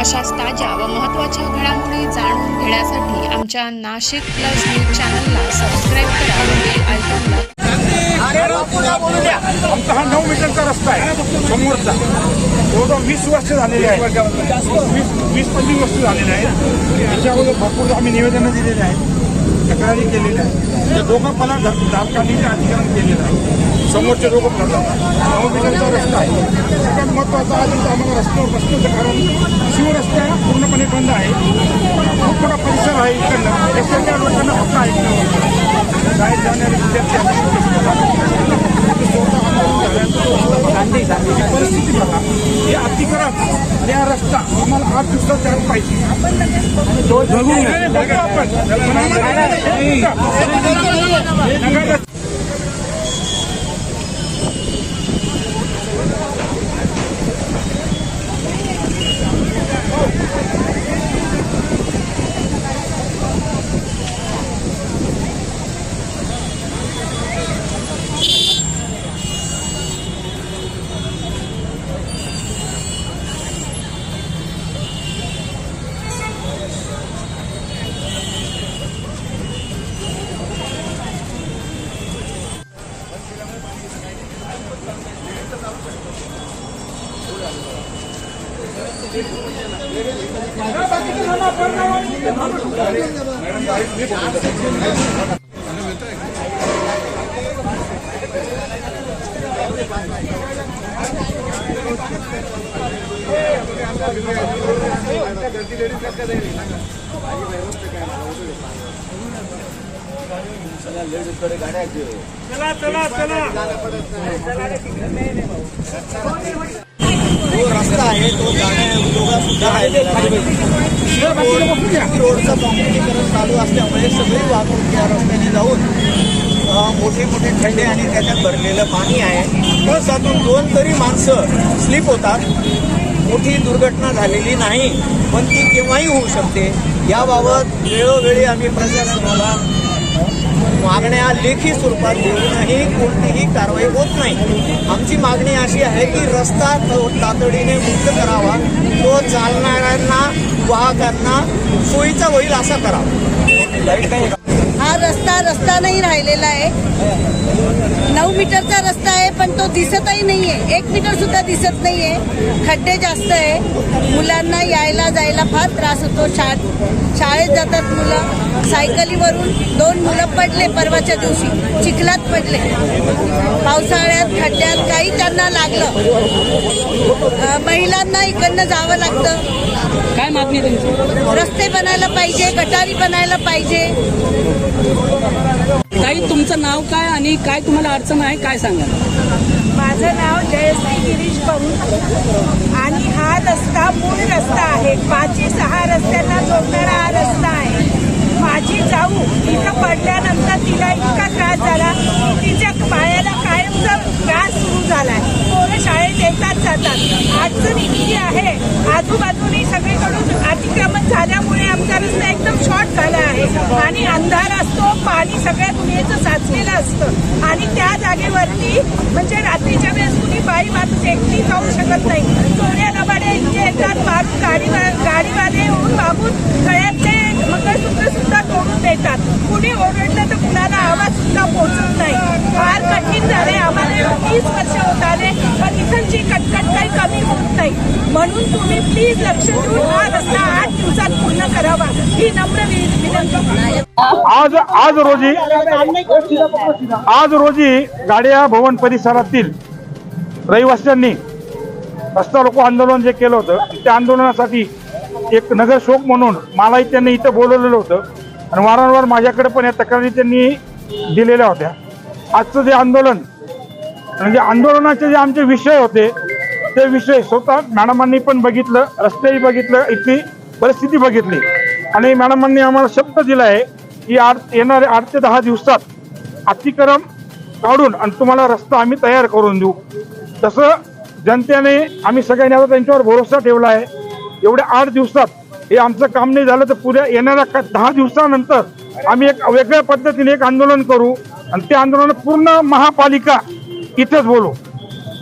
अशाच ताज्या व महत्त्वाच्या घडामोडी जाणून घेण्यासाठी आमच्या नाशिक प्लस न्यूज चॅनलला सबस्क्राईब करा बेल आयकॉनला आमचा हा नऊ मीटरचा रस्ता आहे. समोरचा. जवळजवळ वीस वर्ष झालेले आहे वीस वीस पंचवीस वर्ष झालेले आहेत. त्याच्या अगोदर भरपूर आम्ही निवेदनं दिलेली आहेत. तक्रारी केलेल्या आहेत. त्या दोघं मला धारकांनी अधिकरण केलेलं आहे. समोरचे नऊ मीटरचा रस्ता आहे. सगळ्यात महत्त्वाचा आज आम्हाला रस्त्यावर बसण्याचं कारण शिवरस्ता पूर्णपणे बंद आहे. खूप मोठा परिसर आहे इकडनं. त्या सगळ्या लोकांना फक्त ऐकण्यावर शाळेत जाणारे विद्यार्थी स्वतः परिस्थिती बघा. हे अतिक्रम हा रस्ता. आम्हाला आठ दिवसात द्यायला पाहिजे. आपण. पण चला चला. जो रस्ता आहे तो जाण्या उद्योगा सुद्धा रोडचं काँक्रिटीकरण चालू असल्यामुळे सगळी वाहतूक या रस्त्याने जाऊन मोठे मोठे खड्डे आणि त्याच्यात भरलेलं पाणी आहे. दिवसातून दोन तरी माणसं स्लिप होतात. मोठी दुर्घटना झालेली नाही पण ती केव्हाही होऊ शकते. याबाबत वेळोवेळी आम्ही प्रशासनाला मागण्या लेखी स्वरूपात देऊनही कोणतीही कारवाई होत नाही. आमची मागणी अशी आहे की रस्ता तातडीने मुक्त करावा. तो चालणाऱ्यांना वाहकांना सोयीचा होईल असा करावा. लाइट हा रस्ता रस्ता नाही राहिलेला आहे. नऊ मीटरचा रस्ता आहे पण तो दिसतही नाही आहे एक मीटर सुद्धा दिसत आहे खड्डे जास्त आहे. मुलांना यायला जायला फार त्रास होतो. शा शाळेत जातात मुलं. सायकलीवरून दोन मुलं पडले परवाच्या दिवशी. चिखलात पडले. पावसाळ्यात खड्ड्यात काही त्यांना लागलं. महिलांना इकडनं जावं लागतं. काय मागणी तुमची? रस्ते बनायला पाहिजे गटारी बनायला पाहिजे. ताई तुमचं नाव काय आणि काय तुम्हाला अडचण आहे काय सांगा माझं नाव जयश्री गिरीश पऊन आणि हा रस्ता मूळ रस्ता आहे पाचही सहा रस्त्यांना जोडणारा हा रस्ता आहे माझी जाऊ इथं पडल्यानंतर तिला इतका त्रास झाला की तिच्या पायाला कायमचा त्रास सुरू झालाय. पोरं शाळेत येतात जातात. अडचणी इतकी आहे आजूबाजूनी सगळीकडून अतिक्रमण झाल्यामुळे आमचा रस्ता एकदम शॉर्ट झाला आहे. आणि अंधार असतो पाणी सगळ्या दुनियेचं साचलेलं असतं. आणि त्या जागेवरती म्हणजे रात्रीच्या वेळेस कुणी बाई माणूस एकटी जाऊ शकत नाही. चोऱ्या लबाड्या इथे येतात मारून गाडी गाडीवाले येऊन मागून गळ्यातले मंगळसूत्र सुद्धा तोडून देतात. कुणी ओरडलं तर कुणाला आवाज सुद्धा पोहोचत नाही. फार कठीण झाले आम्हाला तीस वर्ष होत आले पण इथंची कटकट काही कमी होत नाही म्हणून तुम्ही प्लीज लक्ष देऊन हा रस्ता आठ दिवसात पूर्ण करावा. ही नम्र विनंती. आज आज रोजी आज रोजी गाड्या भवन परिसरातील रहिवाशांनी रस्ता रोको आंदोलन जे केलं होतं त्या आंदोलनासाठी एक नगर शोक म्हणून मलाही त्यांनी इथं बोलवलेलं होतं. आणि वारंवार माझ्याकडे पण या तक्रारी त्यांनी दिलेल्या होत्या. आजचं जे आंदोलन म्हणजे आंदोलनाचे जे आमचे विषय होते ते विषय स्वतः मॅडमांनी पण बघितलं रस्तेही बघितलं इथली परिस्थिती बघितली. आणि मॅडमांनी आम्हाला शब्द दिला आहे की आठ येणाऱ्या आठ ते दहा दिवसात अतिक्रम काढून आणि तुम्हाला रस्ता आम्ही तयार करून देऊ. तसं जनतेने आम्ही सगळ्यांनी आता त्यांच्यावर भरोसा ठेवला आहे. एवढ्या आठ दिवसात हे आमचं काम नाही झालं तर पुढे येणाऱ्या का- दहा दिवसानंतर आम्ही एक वेगळ्या पद्धतीने एक आंदोलन करू आणि ते आंदोलन पूर्ण महापालिका इथेच बोलू.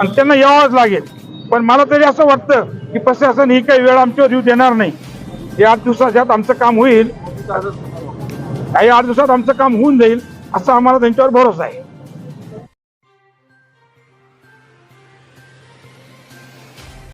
आणि त्यांना यावंच लागेल. पण मला तरी असं वाटतं की प्रशासन ही काही वेळ आमच्यावर येऊ देणार नाही. या आठ दिवसाच्यात आमचं काम होईल. काही आठ दिवसात आमचं काम होऊन जाईल असा आम्हाला त्यांच्यावर भरोसा आहे.